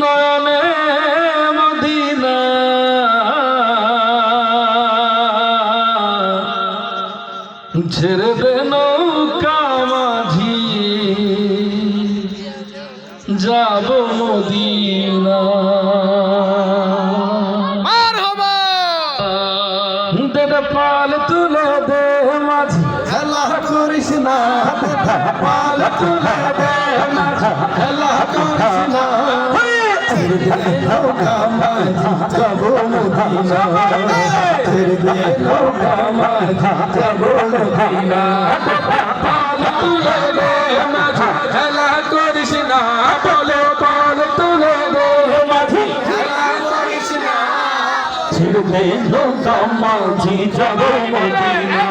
নয়নে মদিনা। ছেড়ে দে করিস না পাল তুলে দে মাঝি খেলা করিস না ছেড়ে দে, নৌকা মাঝি যাব মদিনা ছেড়ে দে নৌকা মাঝি যাব মদিনা পাল তুলে দে মাঝি খেলা করিস না বলে পাল তুলে দে মাঝি খেলা করিস না ছেড়ে দে নৌকা মাঝি যাব মদিনা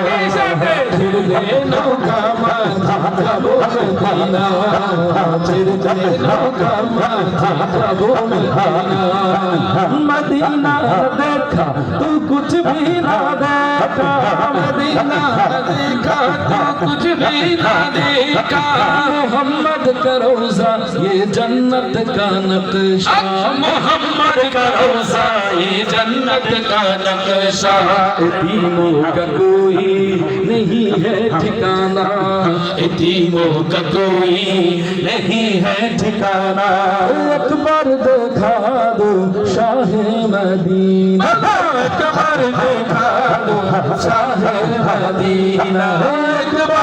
রে নৌকা মাথা প্রভু মদিনা ছেড়ে রে নৌকা মাথা প্রভু মদিনা মদিনা দেখা, তু কুছ ভি না দেখা মদিনা দেখা, তু কুছ ভি না দেখা। मोहम्मद का रोजा ये जन्नत का नक्शा। मोहम्मद का रोजा ये जन्नत का नक्शा। यतीमों का कोई नहीं है ठिकाना। यतीमों का कोई नहीं है ठिकाना। अकबर देखा दो शाह मदीना। अकबर देखा दो शाह मदीना। अकबर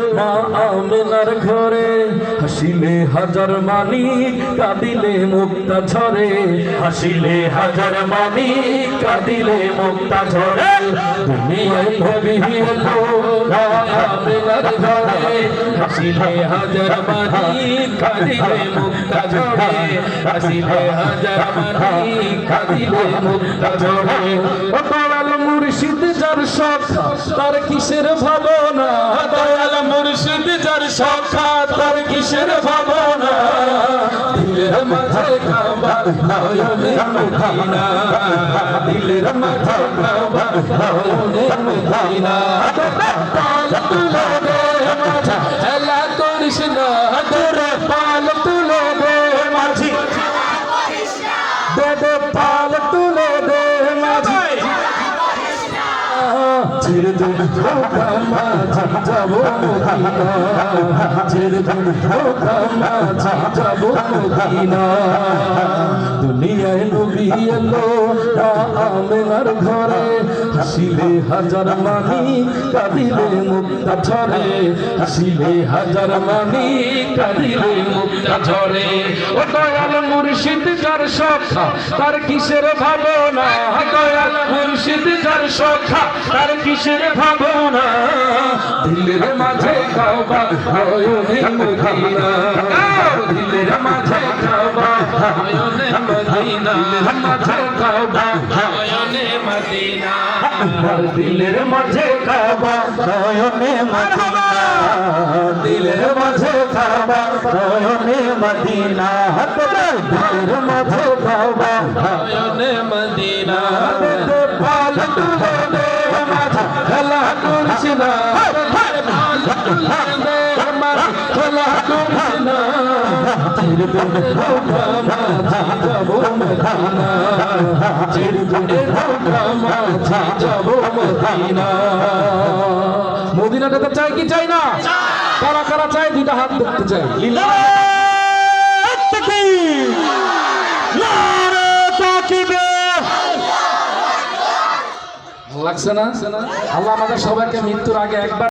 মা আমিনার ঘরে হাসিলে হাজার মানি, কাঁদিলে মুক্তা ঝরে। হাসিলে হাজার মানি, কাঁদিলে মুক্তা ঝরে। দুনিয়ায় নবী এলো মা আমিনার ঘরে। হাসিলে হাজার মানি, কাঁদিলে মুক্তা ঝরে। হাসিলে হাজার মানি, কাঁদিলে মুক্তা ঝরে। ও দয়াল মুর্শিদ যার শখ তার কিসের ভাবনা? দয়াল মুর্শিদ যার শখ তার কিসের ভাবনা দিলের মাঝে কাবা নয়নে মদিনা দিলের মাঝে কাবা নয়নে মদিনা পাল তুলে মাঝি করিস না তোরে পাল ছেড়ে দে মাঝি যাব ছেড়ে দে নৌকা মাঝি যাব দুনিয়ায় নবী এলো আমেনার ঘরে। হাসিলে হাজার মানি, কাঁদিলে মুক্তা ঝরে। হাসিলে হাজার মানি, কাঁদিলে মুক্তা ঝরে। ও দয়াল মুর্শিদ, যার সখা, তার কিসের ভাবনা? মুর্শিদ যার সখা, তার কিসের ভাবনা? দিলের মাঝে কাবা নয়নে মদিনা। দিলের মাঝে কাবা নয়নে মদিনা। মাঝে কাবা নয়নে মদিনা। দিলের মাঝে কাবা নয়নে মদিনা। দিলের মাঝে কাবা নয়নে মদিনা। দিলের মাঝে কাবা নয়নে মদিনা। তো চাই কি চাই না? কারা কারা চাই দুইটা হাত দেখতে চাই। লাগছে না? আল্লাহ আমাদের সবাইকে মৃত্যুর আগে একবার